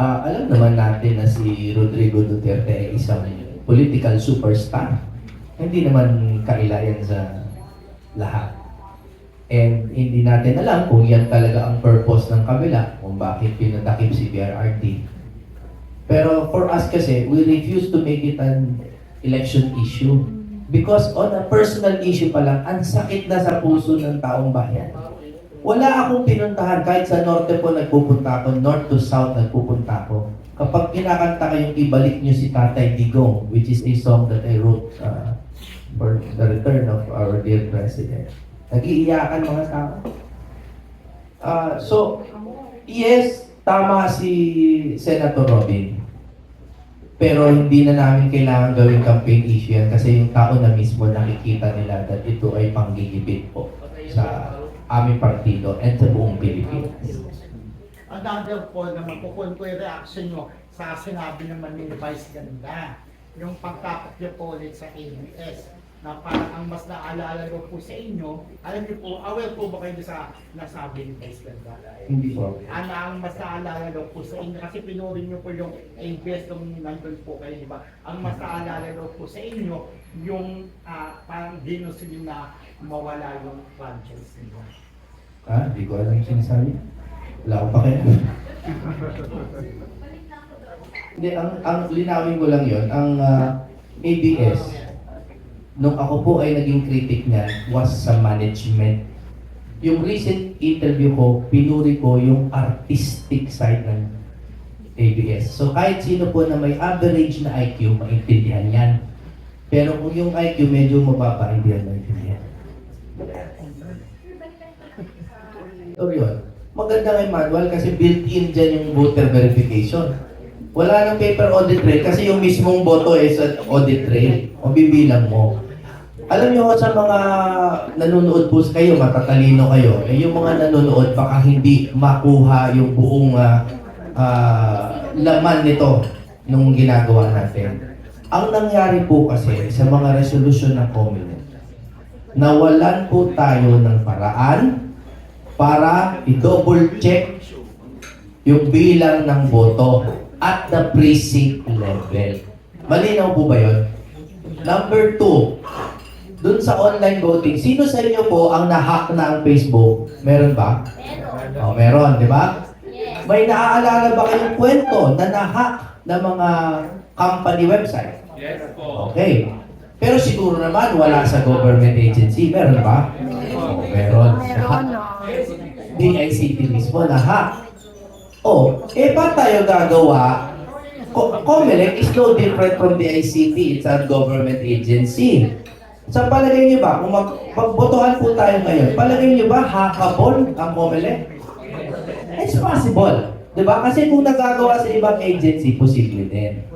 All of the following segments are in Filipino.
Ah, alam naman natin na si Rodrigo Duterte ay isang political superstar. Hindi naman kailayan sa lahat. And hindi natin alam kung yan talaga ang purpose ng kabila, kung bakit pinatakip si BRRT. Pero for us kasi, we refuse to make it an election issue. Because on a personal issue pa lang, ang sakit na sa puso ng taong bayan. Wala akong pinuntahan, kahit sa norte po nagpupunta ako, north to south nagpupunta ako. Kapag kinakanta kayong ibalik niyo si Tatay Digong, which is a song that I wrote uh, for the return of our dear President. Nag-iiyakan mga tao. Ah, so, yes, tama si Senator Robin. Pero hindi na namin kailangan gawing campaign issue yan kasi yung tao na mismo nakikita nila that ito ay panggigipit po sa aming partido and sa buong Pilipinas. Another po naman po kung ko yung reaction nyo sa sinabi naman ni Vice Ganda, yung pagtapos niyo po ulit sa ABS, na parang ang mas naalala ko po sa inyo, alam niyo po, aware po ba kayo sa nasabi ni Vice Ganda? Hindi po. Ano ang mas naalala ko po sa inyo, kasi pinuri niyo po yung ABS nung nandun po kayo, di ba? Ang mas naalala ko po sa inyo, yung ah, parang ginusto niyo na mawala yung franchise niyo. Ah, hindi ko alam yung sinasabi. Wala akong pakialam. Hindi, ang, ang linawin ko lang yon ang ah, ABS, nung ako po ay naging critic niya, was sa management. Yung recent interview ko, pinuri ko yung artistic side ng ABS. So kahit sino po na may average na IQ, maintindihan yan. Pero kung yung IQ medyo mababa, hindi yan maintindihan. So yun, maganda kay manual kasi built-in dyan yung voter verification. Wala nang paper audit trail kasi yung mismong boto sa audit trail. O bibilang mo. Alam niyo sa mga nanonood po kayo, matatalino kayo, eh yung mga nanonood baka hindi makuha yung buong ah, ah, laman nito nung ginagawa natin. Ang nangyari po kasi sa mga resolution ng Comelec, nawalan po tayo ng paraan para i-double check yung bilang ng boto at the precinct level. Malinaw po ba yun? Number two, dun sa online voting, sino sa inyo po ang nahack na ang Facebook? Meron ba? Meron. Oh, meron, di ba? Yes. May naaalala ba kayong kwento na nahack ng mga company website? Yes po. Okay. Pero siguro naman wala sa government agency. Meron ba? Oh, meron. Meron? DICT mismo na ha. Oh, eh pa tayo gagawa? Co- COMELEC is no different from DICT. It's a government agency. Sa palagay niyo ba, kung mag magbotohan po tayo ngayon, palagay niyo ba hackable ang COMELEC? It's possible. Di ba? Kasi kung nagagawa sa ibang agency, posible din.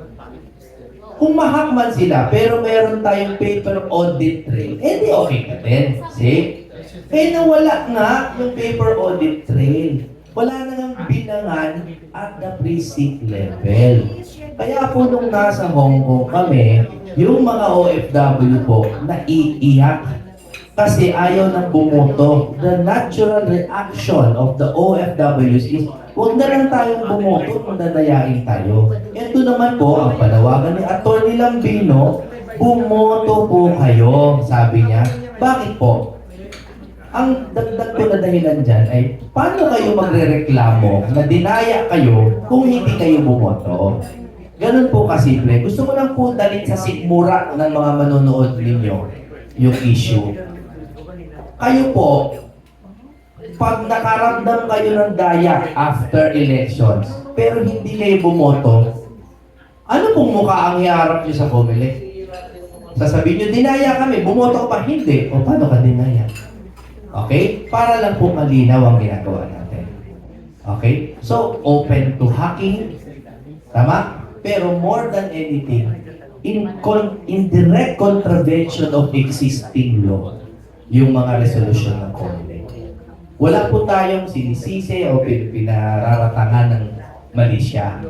Kung mahack man sila, pero meron tayong paper audit trail, eh di okay na din. See? Eh nawala nga yung paper audit trail. Wala na nga binangan at the precinct level. Kaya po nung nasa Hong Kong kami, yung mga OFW po, naiiyak. Kasi ayaw nang bumoto. The natural reaction of the OFWs is, huwag na lang tayong bumoto kung dadayain tayo. Ito naman po ang panawagan ni Atty. Lambino, bumoto po kayo, sabi niya. Bakit po? Ang dagdag ko na dahilan dyan ay, paano kayo magre-reklamo na dinaya kayo kung hindi kayo bumoto? Ganun po kasimple. Gusto ko lang po dalhin sa sikmura ng mga manonood ninyo yung issue. Kayo po, pag nakaramdam kayo ng daya after elections, pero hindi kayo bumoto, ano pong mukha ang iharap niyo sa Comelec? Sasabihin niyo, dinaya kami, bumoto pa, hindi. O paano ka dinaya? Okay? Para lang po malinaw ang ginagawa natin. Okay? So, open to hacking. Tama? Pero more than anything, in, con- in direct contravention of existing law, yung mga resolution ng COMELEC. Wala po tayong sinisisi o pin- pinararatangan ng mali siya.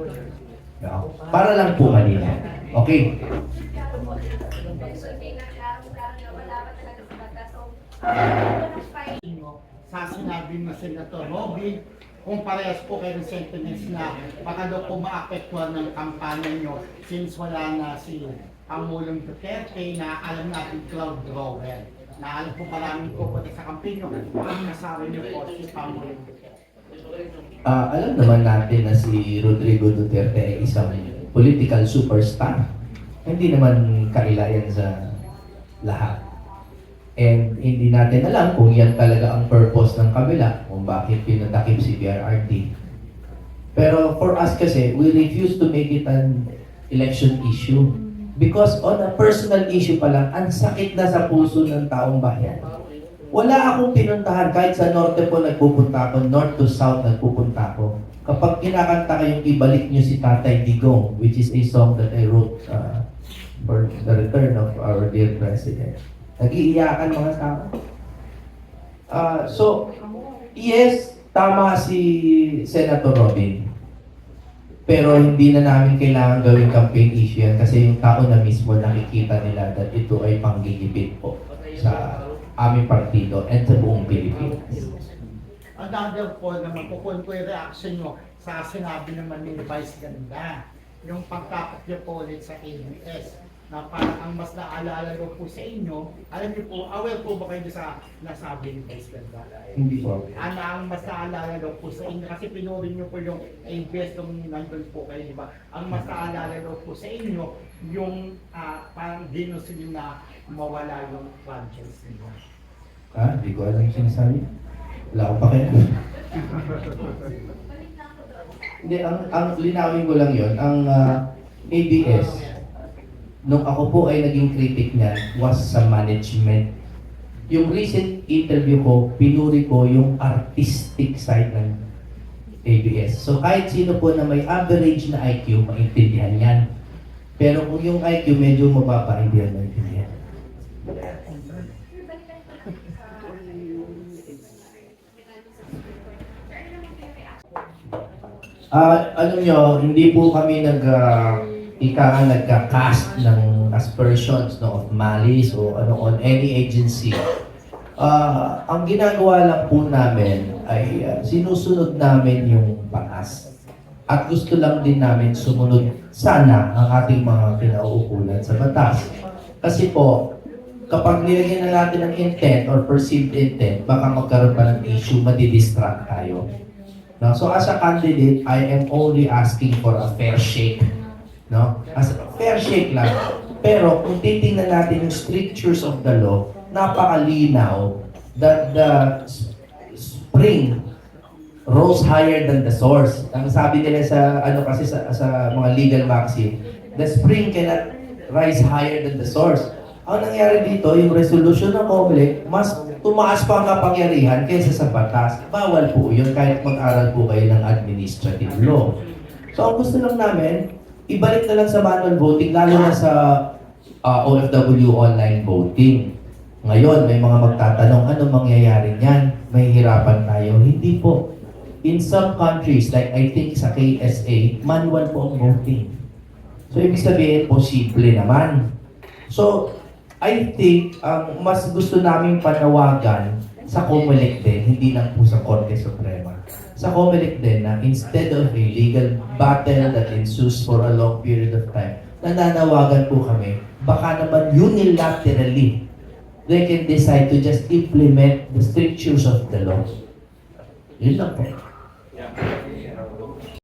No? Para lang po malinaw. Okay? Sa sinabi ni Senator Robin kung parehas po kayo ng sentiments na baka daw po maapektuhan ng kampanya nyo since wala na si Pangulong Duterte na alam natin cloud drawer. Na alam po maraming pupunta sa kampanya ang nasabi niyo po si Pangulong Duterte. Ah, alam naman natin na si Rodrigo Duterte ay isang political superstar. Hindi naman kailayan sa lahat. And hindi natin alam kung yan talaga ang purpose ng kabila, kung bakit pinatakip si BRRT. Pero for us kasi, we refuse to make it an election issue. Because on a personal issue pa lang, ang sakit na sa puso ng taong bayan. Wala akong pinuntahan kahit sa norte po nagpupunta ako, north to south nagpupunta ako. Kapag kinakanta kayong ibalik nyo si Tatay Digong, which is a song that I wrote uh, for the return of our dear President. Nag-iiyakan mga tao. Ah, so, yes, tama si Senator Robin. Pero hindi na namin kailangan gawing campaign issue yan kasi yung tao na mismo nakikita nila that ito ay panggigipit po sa aming partido and sa buong Pilipinas. Another po naman po kung yung reaction nyo sa sinabi naman ni Vice Ganda, yung po ulit sa ABS, na parang ang mas naalala ko po sa inyo, alam niyo po, aware po ba kayo sa nasabi ni Vice Ganda? Hindi po. Ano ang mas naalala daw po sa inyo, kasi pinuri niyo po yung ABS nung nandun po kayo, di ba? Ang mas naalala daw po sa inyo, yung ah, parang niyo na mawala yung franchise niyo. Ah, hindi ko alam yung sinasabi. Wala ko pa kaya. Hindi, ang, ang linawin ko lang yon ang ah, ABS, nung ako po ay naging critic niyan, was sa management. Yung recent interview ko, pinuri ko yung artistic side ng ABS. So kahit sino po na may average na IQ, maintindihan yan. Pero kung yung IQ medyo mababa, hindi yan maintindihan. Ah, alam nyo, hindi po kami nag uh, ika nga nagka-cast ng aspersions no, of malice o ano on any agency. Ah, ang ginagawa lang po namin ay ah, sinusunod namin yung batas. At gusto lang din namin sumunod sana ang ating mga kinauukulan sa batas. Kasi po, kapag nilagyan na natin ng intent or perceived intent, baka magkaroon pa ng issue, madidistract tayo. No? So as a candidate, I am only asking for a fair shake. No? As fair shake lang. Pero kung titingnan natin yung strictures of the law, napakalinaw that the spring rose higher than the source. Ang sabi nila sa ano kasi sa, sa mga legal maxim, the spring cannot rise higher than the source. Ang nangyari dito, yung resolution ng COMELEC, mas tumaas pa ang kapangyarihan kaysa sa batas. Bawal po yun kahit mag-aral po kayo ng administrative law. So ang gusto lang namin, ibalik na lang sa manual voting, lalo na sa uh, OFW online voting. Ngayon, may mga magtatanong, ano mangyayari niyan? May hirapan tayo. Hindi po. In some countries, like I think sa KSA, manual po ang voting. So, ibig sabihin, posible naman. So, I think, ang mas gusto naming panawagan sa COMELEC din, hindi lang po sa Korte Suprema. Sa COMELEC din na instead of a legal battle that ensues for a long period of time, nananawagan po kami, baka naman unilaterally, they can decide to just implement the strictures of the law. Yun lang po. Yeah.